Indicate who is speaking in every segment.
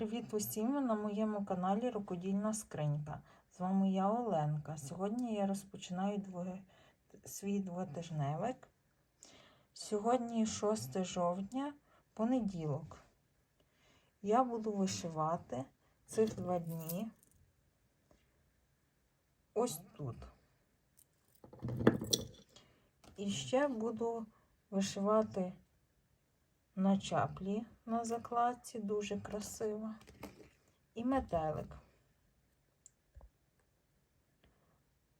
Speaker 1: Привіт усім на моєму каналі Рукодільна скринька. З вами я Оленка. Сьогодні я розпочинаю двоє... свій двотижневик. Сьогодні 6 жовтня, понеділок. Я буду вишивати цих два дні. Ось тут. І ще буду вишивати на чаплі на закладці, дуже красиво. І метелик.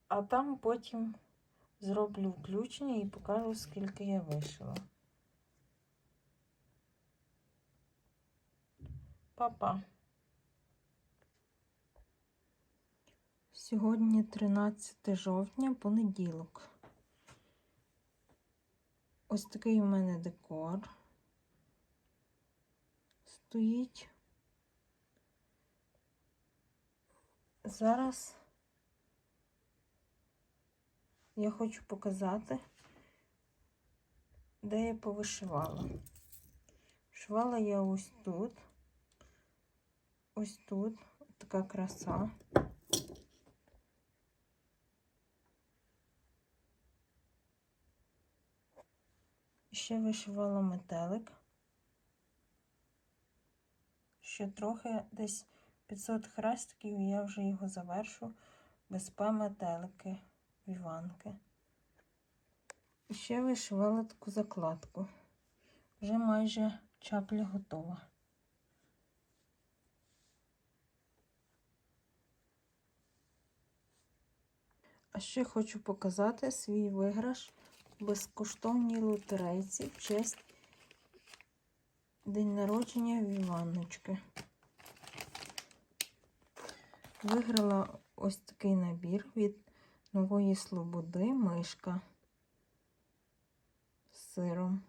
Speaker 1: А там потім зроблю включення і покажу, скільки я вишила. Па-па. Сьогодні 13 жовтня, понеділок. Ось такий у мене декор стоїть. Зараз я хочу показати, де я повишивала. Вишивала я ось тут, ось тут, така краса. Ще вишивала метелик. Ще трохи десь 500 хрестиків, і я вже його завершу без П метелики, віванки. І ще вишивала таку закладку. Вже майже чапля готова. А ще хочу показати свій виграш безкоштовній лотерейці в честь День народження Віванночки. Виграла ось такий набір від Нової Слободи мишка з сиром.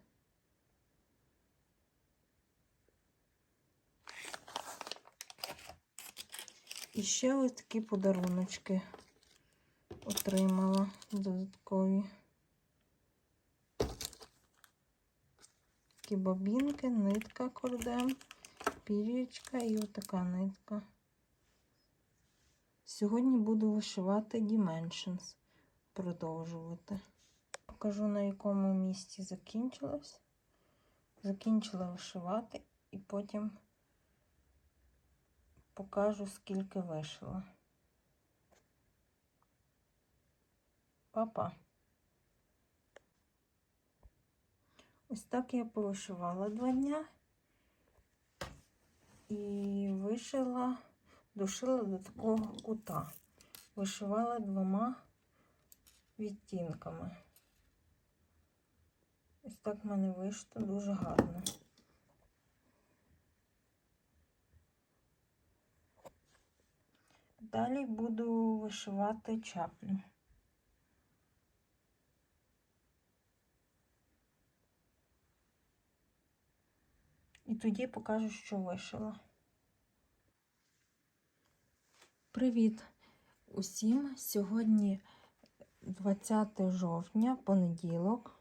Speaker 1: І ще ось такі подаруночки отримала додаткові. Такі бобінки, нитка кордем, пір'ячка і отака нитка. Сьогодні буду вишивати Dimensions, продовжувати. Покажу, на якому місці закінчилось. Закінчила вишивати і потім покажу, скільки вишила. Па-па! Ось так я повишивала два дня і вишила, дошила до такого кута. Вишивала двома відтінками. Ось так в мене вийшло дуже гарно. Далі буду вишивати чаплю. І тоді покажу, що вишила. Привіт усім! Сьогодні 20 жовтня, понеділок.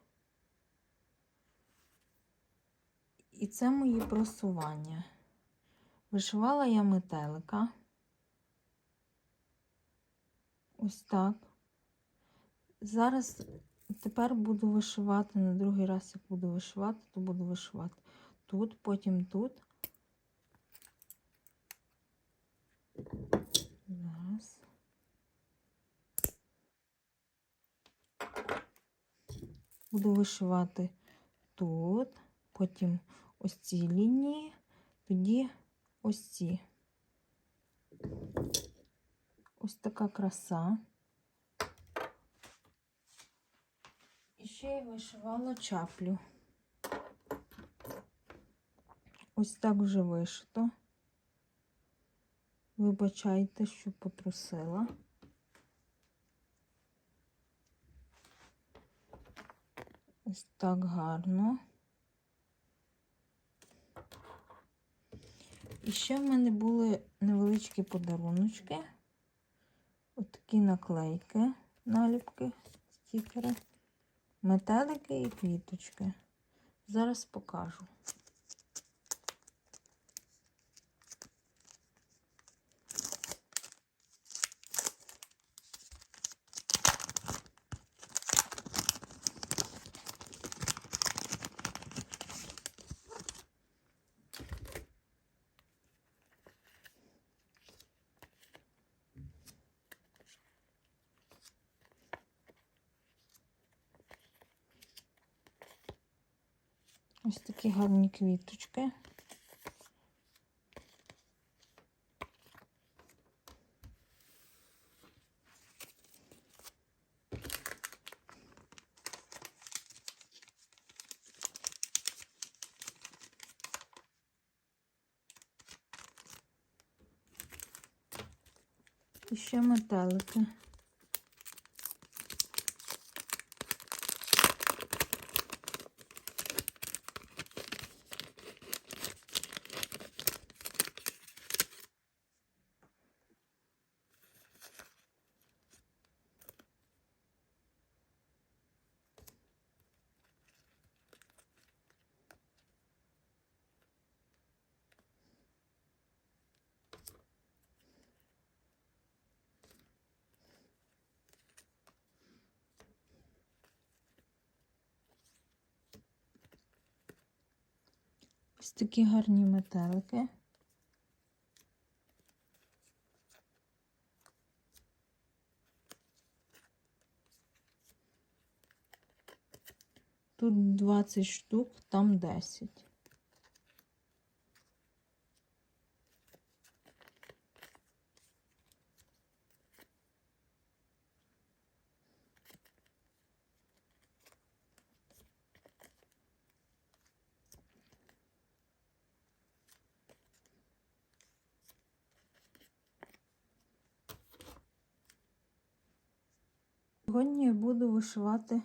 Speaker 1: І це мої просування. Вишивала я метелика. Ось так. Зараз тепер буду вишивати на другий раз, як буду вишивати, то буду вишивати тут, потім тут. Зараз. Буду вишивати тут, потім ось ці лінії, тоді ось ці. Ось така краса. І ще й вишивала чаплю. Ось так вже вишито. Вибачайте, що потрусила. Ось так гарно. І ще в мене були невеличкі подаруночки. Отакі наклейки, наліпки, стікери, метелики і квіточки. Зараз покажу. Ось такі гарні квіточки. І ще метелики. Ось такі гарні метелики. Тут 20 штук, там 10. Сьогодні я буду вишивати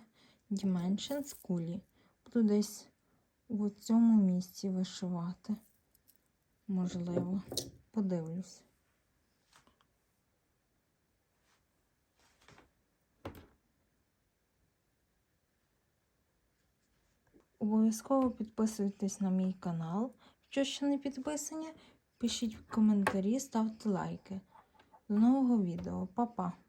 Speaker 1: Dimensions кулі. Буду десь у цьому місці вишивати. Можливо, подивлюсь. Обов'язково підписуйтесь на мій канал. Якщо ще не підписані, пишіть коментарі, ставте лайки. До нового відео. Па-па!